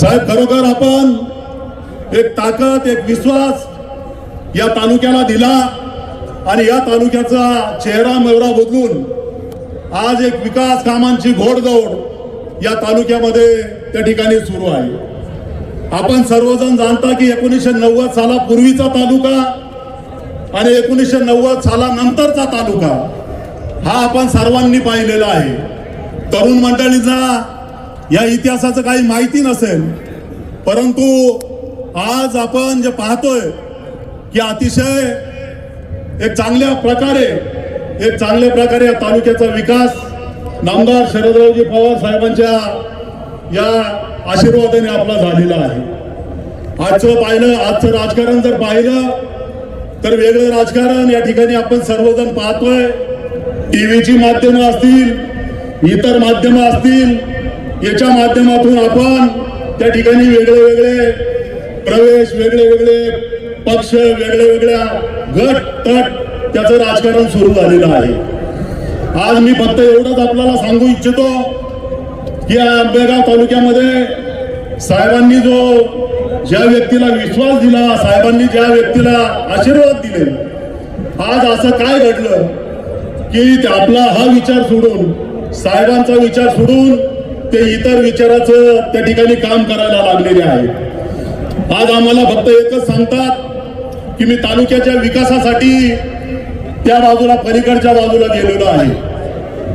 साहेब खरोखर आपण एक ताकद एक विश्वास या तालुक्याला दिला आणि या तालुक्याचा चेहरा मेवरा बदलून आज एक विकास कामांची घोडदौड या तालुक्यामध्ये त्या ठिकाणी सुरू आहे. आपण सर्वजण जाणता की एकोणीसशे नव्वद सालापूर्वीचा तालुका आणि एकोणीसशे नव्वद सालानंतरचा तालुका हा आपण सर्वांनी पाहिलेला आहे. तरुण मंडळींचा या इतिहासाचं काही माहिती नसेल परंतु आज आपण जे पाहतोय की अतिशय एक चांगल्या प्रकारे एक चांगल्या प्रकारे या तालुक्याचा विकास नामदार शरदरावजी पवार साहेबांच्या या आशीर्वादाने आपला झालेला आहे. आजचं पाहिलं आजचं राजकारण जर पाहिलं तर वेगळं राजकारण या ठिकाणी आपण सर्वजण पाहतोय. टीव्हीची माध्यमं असतील इतर माध्यमं असतील याच्या माध्यमातून आपण त्या ठिकाणी वेगळे वेगळे प्रवेश वेगळे वेगळे पक्ष वेगळ्या वेगळ्या गट तट त्याचं राजकारण सुरू झालेलं आहे. आज मी फक्त एवढंच आपल्याला सांगू इच्छितो की आंबेगाव तालुक्यामध्ये साहेबांनी जो ज्या व्यक्तीला विश्वास दिला साहेबांनी ज्या व्यक्तीला आशीर्वाद दिले आज असं काय घडलं की आपला हा विचार सोडून साहेबांचा विचार सोडून ते इतर विचाराचं त्या ठिकाणी काम करायला लागलेले आहे आज आम्हाला फक्त एकच सांगतात की मी तालुक्याच्या विकासासाठी त्या बाजूला पलीकडच्या बाजूला गेलेलो आहे.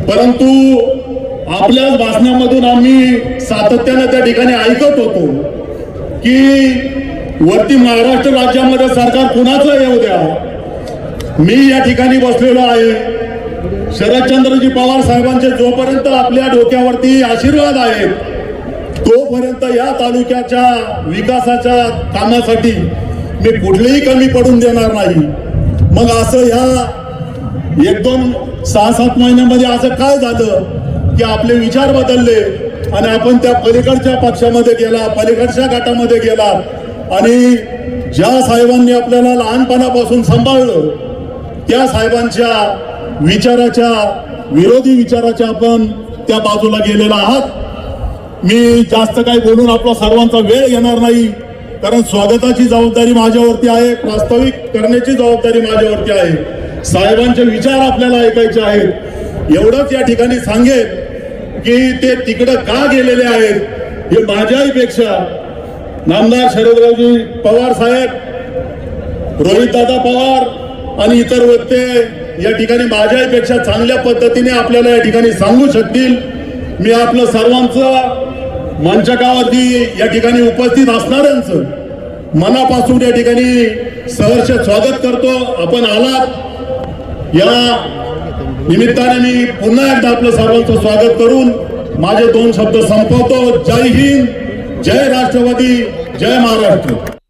परंतु आपल्याच भाषणामधून आम्ही सातत्यानं त्या ठिकाणी ऐकत होतो की वरती महाराष्ट्र राज्यामध्ये सरकार कुणाचं येऊ द्या मी या ठिकाणी बसलेलो आहे. शरदचंद्रजी पवार साहेबांचे जोपर्यंत आपल्या डोक्यावरती आशीर्वाद आहेत तोपर्यंत या तालुक्याच्या विकासाच्या कामासाठी मी कुठलेही कमी पडून देणार नाही. मग असं ह्या एक दोन सहा सात महिन्यामध्ये असं काय झालं की आपले विचार बदलले आणि आपण त्या पलीकडच्या पक्षामध्ये गेला पलीकडच्या गटामध्ये गेला आणि ज्या साहेबांनी आपल्याला लहानपणापासून सांभाळलं त्या साहेबांच्या विचाराच्या विरोधी विचाराच्या आपण त्या बाजूला गेलेला आहात. मी जास्त काही बोलून आपला सर्वांचा वेळ घेणार नाही कारण स्वागताची जबाबदारी माझ्यावरती आहे प्रास्ताविक करण्याची जबाबदारी माझ्यावरती आहे. साहेबांचे विचार आपल्याला ऐकायचे आहेत. एवढंच या ठिकाणी सांगेन की ते तिकडं का गेलेले आहेत हे माझ्याही नामदार शरदरावजी पवार साहेब रोहितदादा पवार आणि इतर व्यक्ती या ठिकाणी माझ्यापेक्षा चांगल्या पद्धतीने आपल्याला या ठिकाणी सांगू शकतील. मी आपलं सर्वांचं मंचकावरती या ठिकाणी उपस्थित असणाऱ्यांचं मनापासून या ठिकाणी सहर्ष स्वागत करतो. आपण आलात. या निमित्ताने मी पुन्हा एकदा आपलं सर्वांचं स्वागत करून माझे दोन शब्द संपवतो. जय हिंद. जय राष्ट्रवादी. जय महाराष्ट्र.